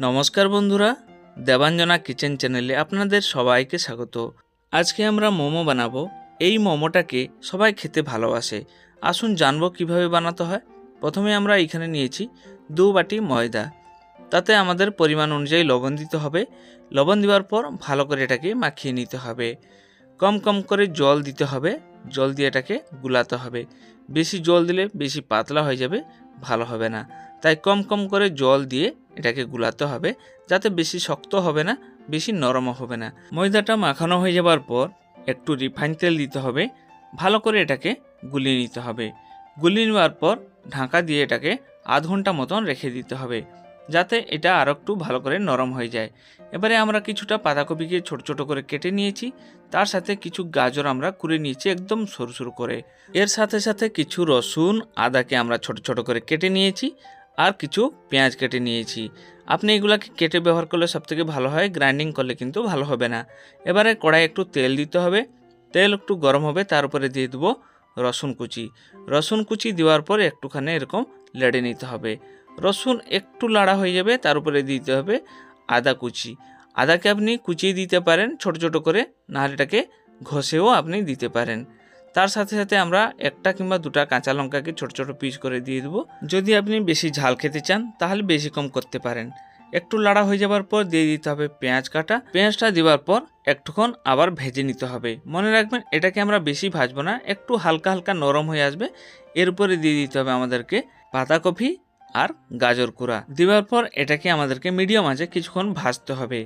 নমস্কার বন্ধুরা, দেবাঞ্জনা কিচেন চ্যানেলে আপনাদের সবাইকে স্বাগত। আজকে আমরা মোমো বানাবো। এই মোমোটাকে সবাই খেতে ভালোবাসে। আসুন জানব কীভাবে বানাতে হয়। প্রথমে আমরা এখানে নিয়েছি দু বাটি ময়দা। তাতে আমাদের পরিমাণ অনুযায়ী লবণ দিতে হবে। লবণ দেওয়ার পর ভালো করে এটাকে মাখিয়ে নিতে হবে। কম কম করে জল দিতে হবে। জল দিয়ে এটাকে গুলাতে হবে। বেশি জল দিলে বেশি পাতলা হয়ে যাবে। ভালো হবে না। তাই কম কম করে জল দিয়ে এটাকে গুলাতে হবে যাতে বেশি শক্ত হবে না, বেশি নরমও হবে না। ময়দাটা মাখানো হয়ে যাবার পর একটু রিফাইন তেল দিতে হবে, ভালো করে এটাকে গুলিয়ে নিতে হবে। গুলিয়ে নেওয়ার পর ঢাকা দিয়ে এটাকে আধ ঘণ্টা মতন রেখে দিতে হবে। যাতে এটা আরও একটু ভালো করে নরম হয়ে যায়। এবারে আমরা কিছুটা পাতাকপিকে ছোট ছোট করে কেটে নিয়েছি। তার সাথে কিছু গাজর আমরা কুড়ে নিয়েছি একদম সরু সরু করে। এর সাথে সাথে কিছু রসুন, আদাকে আমরা ছোট ছোট করে কেটে নিয়েছি আর কিছু পেঁয়াজ কেটে নিয়েছি। আপনি এগুলাকে কেটে ব্যবহার করলে সবথেকে ভালো হয় গ্রাইন্ডিং করলে কিন্তু ভালো হবে না। এবারে কড়াই একটু তেল দিতে হবে। তেল একটু গরম হবে, তার উপরে দিয়ে দেবো রসুন কুচি। রসুন কুচি দেওয়ার পর একটুখানি এরকম লেড়ে নিতে হবে। রসুন একটু লাড়া হয়ে যাবে, তার উপরে দিতে হবে আদা কুচি। আদাকে আপনি কুচিয়ে দিতে পারেন ছোট ছোট করে নাহলে এটাকে ঘষেও আপনি দিতে পারেন। তার সাথে সাথে আমরা একটা কিংবা দুটা কাঁচা লঙ্কাকে ছোট ছোট পিস করে দিয়ে দেবো। যদি আপনি বেশি ঝাল খেতে চান, তাহলে বেশি কম করতে পারেন। একটু লাড়া হয়ে যাবার পর দিয়ে দিতে হবে পেঁয়াজ কাটা। পেঁয়াজটা দেওয়ার পর একটুক্ষণ আবার ভেজে নিতে হবে। মনে রাখবেন, এটাকে আমরা বেশি ভাজবো না, একটু হালকা হালকা নরম হয়ে আসবে। এর উপরে দিয়ে দিতে হবে আমাদেরকে পাতাকপি আর গাজর কুড়া। দেওয়ার পর এটাকে আমাদেরকে মিডিয়াম আঁচে কিছুক্ষণ ভাজতে হবে।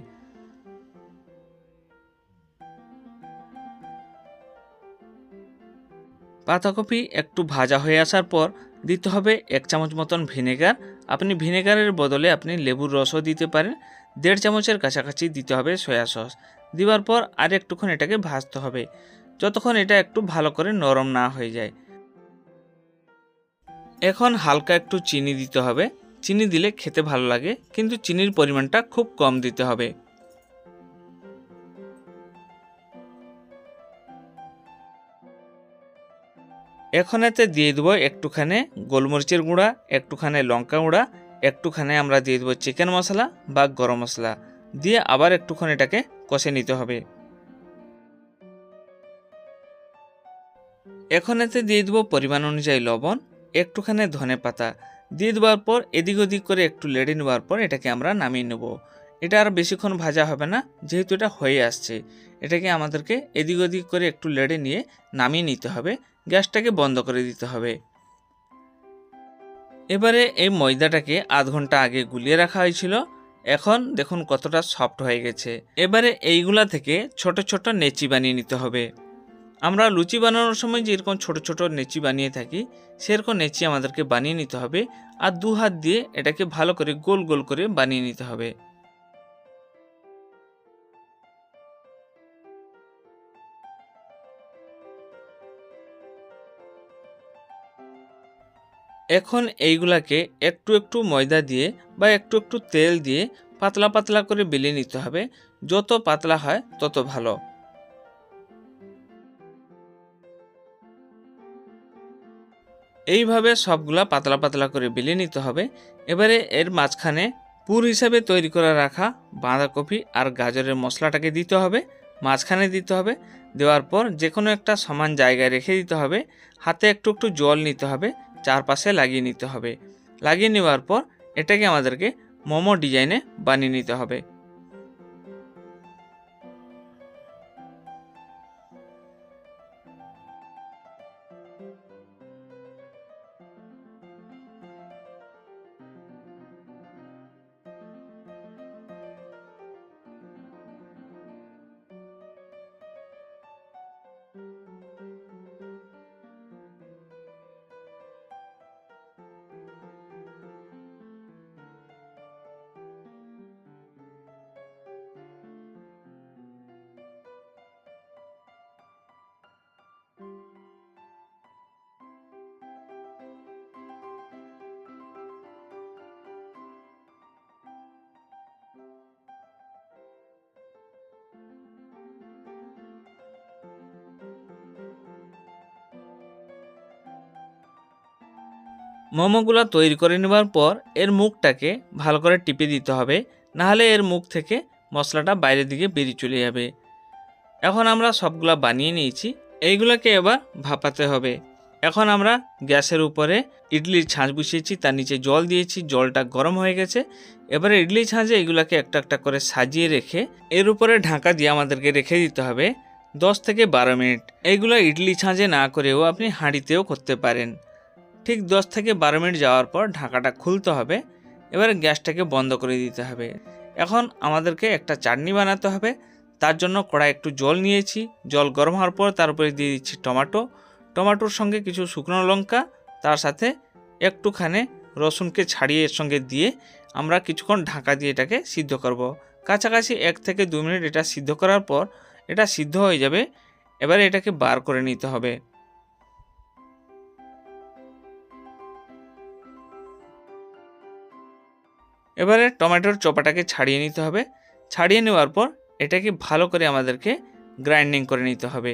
পাতাকপি একটু ভাজা হয়ে আসার পর দিতে হবে এক চামচ মতন ভিনেগার। আপনি ভিনেগারের বদলে আপনি লেবুর রসও দিতে পারেন। দেড় চামচের কাছাকাছি দিতে হবে সয়া সস। দেওয়ার পর আর একটুক্ষণ এটাকে ভাজতে হবে। যতক্ষণ এটা একটু ভালো করে নরম না হয়ে যায়। এখন হালকা একটু চিনি দিতে হবে। চিনি দিলে খেতে ভালো লাগে, কিন্তু চিনির পরিমাণটা খুব কম দিতে হবে। এখন এতে দিয়ে দেবো একটুখানে গোলমরিচের গুঁড়া, একটুখানে লঙ্কা গুঁড়া, একটুখানে আমরা দিয়ে দেবো চিকেন মশলা বা গরম মশলা। দিয়ে আবার একটুক্ষণ এটাকে কষে নিতে হবে। এখন এতে দিয়ে দেবো পরিমাণ অনুযায়ী লবণ একটুখানি ধনে পাতা দিয়ে দেওয়ার পর এদিক ওদিক করে একটু লেড়ে নেওয়ার পর এটাকে আমরা নামিয়ে নেব। এটা আর বেশিক্ষণ ভাজা হবে না, যেহেতু এটা হয়ে আসছে। এটাকে আমাদেরকে এদিক ওদিক করে একটু লেড়ে নিয়ে নামিয়ে নিতে হবে। গ্যাসটাকে বন্ধ করে দিতে হবে। এবারে এই ময়দাটাকে আধ ঘণ্টা আগে গুলিয়ে রাখা হয়েছিল। এখন দেখুন কতটা সফট হয়ে গেছে। এবারে এইগুলা থেকে ছোট ছোট নেচি বানিয়ে নিতে হবে। আমরা লুচি বানানোর সময় যেরকম ছোট ছোট নেচি বানিয়ে থাকি, সেরকম নেচি আমাদেরকে বানিয়ে নিতে হবে আর দু হাত দিয়ে এটাকে ভালো করে গোল গোল করে বানিয়ে নিতে হবে। এখন এইগুলাকে একটু একটু ময়দা দিয়ে বা একটু একটু তেল দিয়ে পাতলা পাতলা করে বেলে নিতে হবে, যত পাতলা হয় তত ভালো। এইভাবে সবগুলা পাতলা পাতলা করে বেলে নিতে হবে। এবারে এর মাঝখানে পুর হিসাবে তৈরি করে রাখা বাঁধাকপি আর গাজরের মশলাটাকে দিতে হবে। মাঝখানে দিতে হবে। দেওয়ার পর যে কোনো একটা সমান জায়গায় রেখে দিতে হবে। হাতে একটু একটু জল নিতে হবে। চারপাশে লাগিয়ে নিতে হবে। লাগিয়ে নেওয়ার পর এটাকে আমাদেরকে মোমো ডিজাইনে বানিয়ে নিতে হবে। Música মোমোগুলো তৈরি করে নেওয়ার পর এর মুখটাকে ভালো করে টিপে দিতে হবে, নাহলে এর মুখ থেকে মশলাটা বাইরের দিকে বেরিয়ে চলে যাবে। এখন আমরা সবগুলা বানিয়ে নিয়েছি, এইগুলোকে এবার ভাপাতে হবে। এখন আমরা গ্যাসের উপরে ইডলির ছাঁচ বসিয়েছি, তার নিচে জল দিয়েছি, জলটা গরম হয়ে গেছে। এবারে ইডলি ছাঁচে এগুলোকে একটা একটা করে সাজিয়ে রেখে এর উপরে ঢাকা দিয়ে আমাদেরকে রেখে দিতে হবে দশ থেকে বারো মিনিট। এইগুলো ইডলি ছাঁচে না করেও আপনি হাঁড়িতেও করতে পারেন। ঠিক দশ থেকে বারো মিনিট যাওয়ার পর ঢাকাটা খুলতে হবে। এবারে গ্যাসটাকে বন্ধ করে দিতে হবে। এখন আমাদেরকে একটা চাটনি বানাতে হবে। তার জন্য কড়াই একটু জল নিয়েছি। জল গরম হওয়ার পর তার উপরে দিয়ে দিচ্ছি টমাটো। টমাটোর সঙ্গে কিছু শুকনো লঙ্কা, তার সাথে একটুখানি রসুনকে ছাড়িয়ে এর সঙ্গে দিয়ে আমরা কিছুক্ষণ ঢাকা দিয়ে এটাকে সিদ্ধ করব। কাছাকাছি এক থেকে দু মিনিট এটা সিদ্ধ করার পর এটা সিদ্ধ হয়ে যাবে। এবারে এটাকে বার করে নিতে হবে। এবারে টমেটোর চোপাটাকে ছাড়িয়ে নিতে হবে। ছাড়িয়ে নেওয়ার পর এটাকে ভালো করে আমাদেরকে গ্রাইন্ডিং করে নিতে হবে।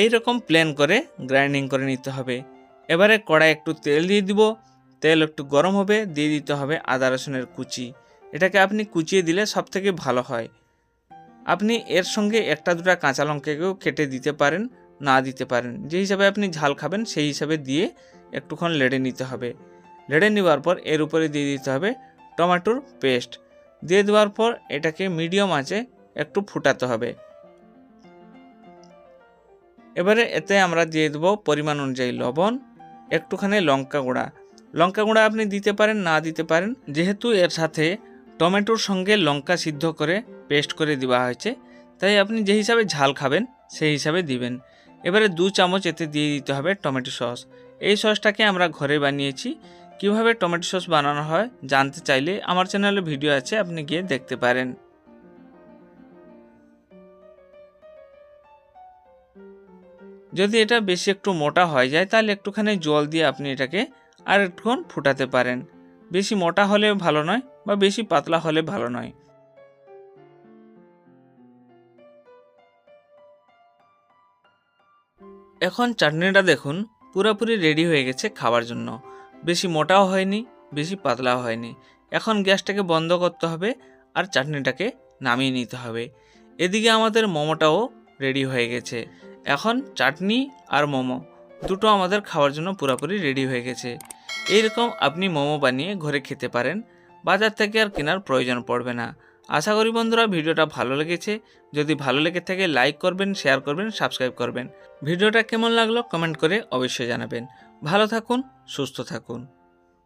এই রকম প্লেন করে গ্রাইন্ডিং করে নিতে হবে। এবারে কড়াই একটু তেল দিয়ে দিব। তেল একটু গরম হবে, দিয়ে দিতে হবে আদা রসুনের কুচি। এটাকে আপনি কুচিয়ে দিলে সব থেকে ভালো হয়। আপনি এর সঙ্গে একটা দুটা কাঁচা লঙ্কাকেও কেটে দিতে পারেন, না দিতে পারেন। যে হিসাবে আপনি ঝাল খাবেন, সেই হিসাবে দিয়ে একটুক্ষণ লেড়ে নিতে হবে। লেড়ে নেওয়ার পর এর উপরে দিয়ে দিতে হবে টমেটোর পেস্ট। দিয়ে দেওয়ার পর এটাকে মিডিয়াম আঁচে একটু ফুটাতে হবে। এবারে এতে আমরা দিয়ে দেবো পরিমাণ অনুযায়ী লবণ, একটুখানি লঙ্কা গুঁড়া। লঙ্কা গুঁড়া আপনি দিতে পারেন, না দিতে পারেন। যেহেতু এর সাথে টমেটোর সঙ্গে লঙ্কা সিদ্ধ করে পেস্ট করে দেওয়া হয়েছে। তাই আপনি যে হিসাবে ঝাল খাবেন, সেই হিসাবে দিবেন। এবারে দু চামচ এতে দিয়ে দিতে হবে টমেটো সস। এই সসটাকে আমরা ঘরে বানিয়েছি। কীভাবে টমেটো সস বানানো হয় জানতে চাইলে আমার চ্যানেলে ভিডিও আছে, আপনি গিয়ে দেখতে পারেন। যদি এটা বেশি একটু মোটা হয়ে যায়, তাহলে একটুখানি জল দিয়ে আপনি এটাকে আর একটুক্ষণ ফুটাতে পারেন। বেশি মোটা হলে ভালো নয় বা বেশি পাতলা হলে ভালো নয়। এখন চাটনিটা দেখুন, পুরোপুরি রেডি হয়ে গেছে খাওয়ার জন্য। বেশি মোটাও হয়নি, বেশি পাতলাও হয়নি। এখন গ্যাসটাকে বন্ধ করতে হবে আর চাটনিটাকে নামিয়ে নিতে হবে। এদিকে আমাদের মোমোটাও রেডি হয়ে গেছে। এখন চাটনি আর মোমো দুটো আমাদের খাওয়ার জন্য পুরোপুরি রেডি হয়ে গেছে। এইরকম আপনি মোমো বানিয়ে ঘরে খেতে পারেন। বাজার থেকে আর কেনার প্রয়োজন পড়বে না। আশা করি বন্ধুরা ভিডিওটা ভালো লেগেছে। যদি ভালো লেগে থাকে লাইক করবেন, শেয়ার করবেন, সাবস্ক্রাইব করবেন। ভিডিওটা কেমন লাগল কমেন্ট করে অবশ্যই জানাবেন। ভালো থাকুন, সুস্থ থাকুন।